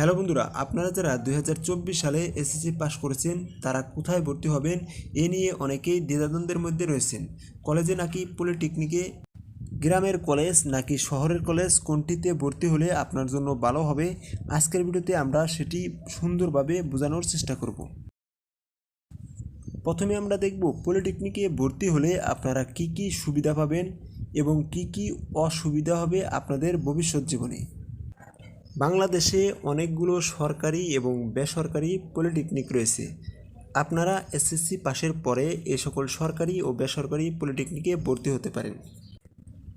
Hello বন্ধুরা, আপনারা যারা দু হাজার চব্বিশ সালে এসএসসি পাশ করেছেন, তারা কোথায় ভর্তি হবেন এ নিয়ে অনেকেই দ্বিধাদ্বন্দ্বের মধ্যে রয়েছেন। কলেজে নাকি পলিটেকনিকে? গ্রামের কলেজ নাকি শহরের কলেজ, কোনটিতে ভর্তি হলে আপনার জন্য ভালো হবে? আজকের ভিডিওতে আমরা সেটি সুন্দরভাবে বোঝানোর চেষ্টা করব। প্রথমে আমরা দেখব পলিটেকনিকে ভর্তি হলে আপনারা কি কি সুবিধা পাবেন এবং কি কি অসুবিধা হবে আপনাদের ভবিষ্যৎ জীবনে। বাংলাদেশে অনেকগুলো সরকারি এবং বেসরকারি পলিটেকনিক রয়েছে। আপনারা এসএসসি পাশের পরে এ সকল সরকারি ও বেসরকারি পলিটেকনিকে ভর্তি হতে পারেন।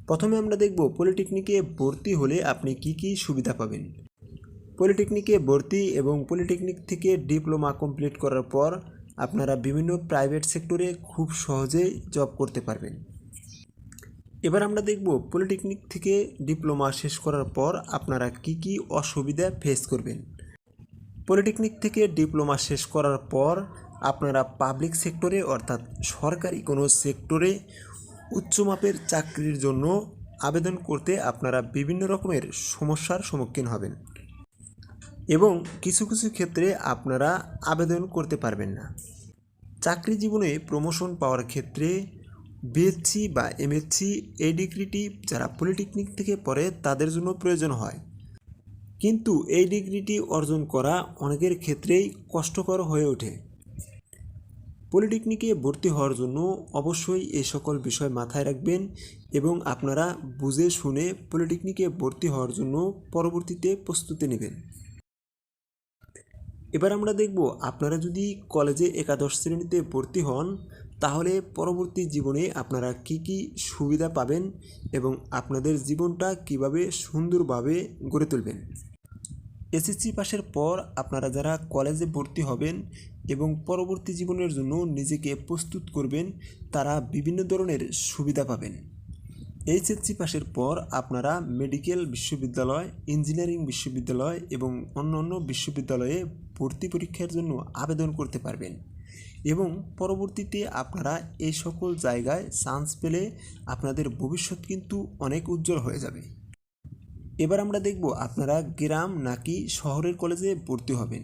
প্রথমে আমরা দেখব পলিটেকনিকে ভর্তি হলে আপনি কি কি সুবিধা পাবেন। পলিটেকনিকে ভর্তি এবং পলিটেকনিক থেকে ডিপ্লোমা কমপ্লিট করার পর আপনারা বিভিন্ন প্রাইভেট সেক্টরে খুব সহজেই জব করতে পারবেন। এবার আমরা দেখব পলিটেকনিক থেকে ডিপ্লোমা শেষ করার পর আপনারা কি কি অসুবিধা ফেস করবেন। পলিটেকনিক থেকে ডিপ্লোমা শেষ করার পর আপনারা পাবলিক সেক্টরে অর্থাৎ সরকারি কোনো সেক্টরে উচ্চমাপের চাকরির জন্য আবেদন করতে আপনারা বিভিন্ন রকমের সমস্যার সম্মুখীন হবেন এবং কিছু কিছু ক্ষেত্রে আপনারা আবেদন করতে পারবেন না। চাকরি জীবনে প্রমোশন পাওয়ার ক্ষেত্রে বিএসসি বা এমএসসি এই ডিগ্রিটি যারা পলিটেকনিক থেকে পড়ে তাদের জন্য প্রয়োজন হয়। কিন্তু এই ডিগ্রিটি অর্জন করা অনেকের ক্ষেত্রেই কষ্টকর হয়ে ওঠে। পলিটেকনিকে ভর্তি হওয়ার জন্য অবশ্যই এই সকল বিষয় মাথায় রাখবেন এবং আপনারা বুঝে শুনে পলিটেকনিকে ভর্তি হওয়ার জন্য পরবর্তীতে প্রস্তুতি নেবেন। এবার আমরা দেখব আপনারা যদি কলেজে একাদশ শ্রেণীতে ভর্তি হন তাহলে পরবর্তী জীবনে আপনারা কি কি সুবিধা পাবেন এবং আপনাদের জীবনটা কীভাবে সুন্দরভাবে গড়ে তুলবেন? এসএসসি পাশের পর আপনারা যারা কলেজে ভর্তি হবেন এবং পরবর্তী জীবনের জন্য নিজেকে প্রস্তুত করবেন, তারা বিভিন্ন ধরনের সুবিধা পাবেন। এইচএসসি পাশের পর আপনারা মেডিকেল বিশ্ববিদ্যালয়, ইঞ্জিনিয়ারিং বিশ্ববিদ্যালয় এবং অন্যান্য বিশ্ববিদ্যালয়ে ভর্তি পরীক্ষার জন্য আবেদন করতে পারবেন। এবং পরবর্তীতে আপনারা এই সকল জায়গায় চান্স পেলে আপনাদের ভবিষ্যৎ কিন্তু অনেক উজ্জ্বল হয়ে যাবে। এবার আমরা দেখব আপনারা গ্রাম নাকি শহরের কলেজে ভর্তি হবেন।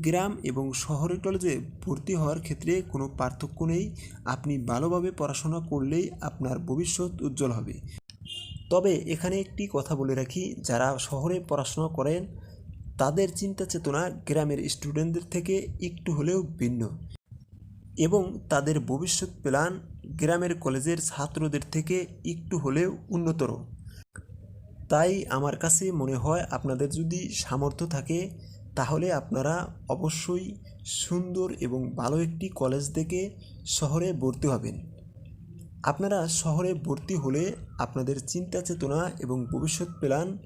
গ্রাম এবং শহরের কলেজে ভর্তি হওয়ার ক্ষেত্রে কোনো পার্থক্য নেই। আপনি ভালোভাবে পড়াশোনা করলেই আপনার ভবিষ্যৎ উজ্জ্বল হবে। তবে এখানে একটি কথা বলে রাখি, যারা শহরে পড়াশোনা করেন, তাদের চিন্তা চেতনা গ্রামের স্টুডেন্টদের থেকে একটু হলেও ভিন্ন। এবং তাদের ভবিষ্যৎ প্ল্যান গ্রামের কলেজের ছাত্রদের থেকে একটু হলেও উন্নতর। তাই আমার কাছে মনে হয় আপনাদের যদি সামর্থ্য থাকে, তাহলে আপনারা অবশ্যই সুন্দর এবং ভালো একটি কলেজ থেকে শহরে ভর্তি হবেন। আপনারা শহরে ভর্তি হলে আপনাদের চিন্তা চেতনা এবং ভবিষ্যৎ প্ল্যান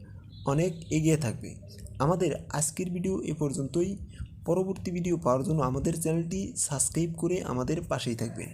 অনেক এগিয়ে থাকবে। আমাদের আজকের ভিডিও এ পর্যন্তই। পরবর্তী ভিডিও পাওয়ার জন্য আমাদের চ্যানেলটি সাবস্ক্রাইব করে আমাদের পাশেই থাকবেন।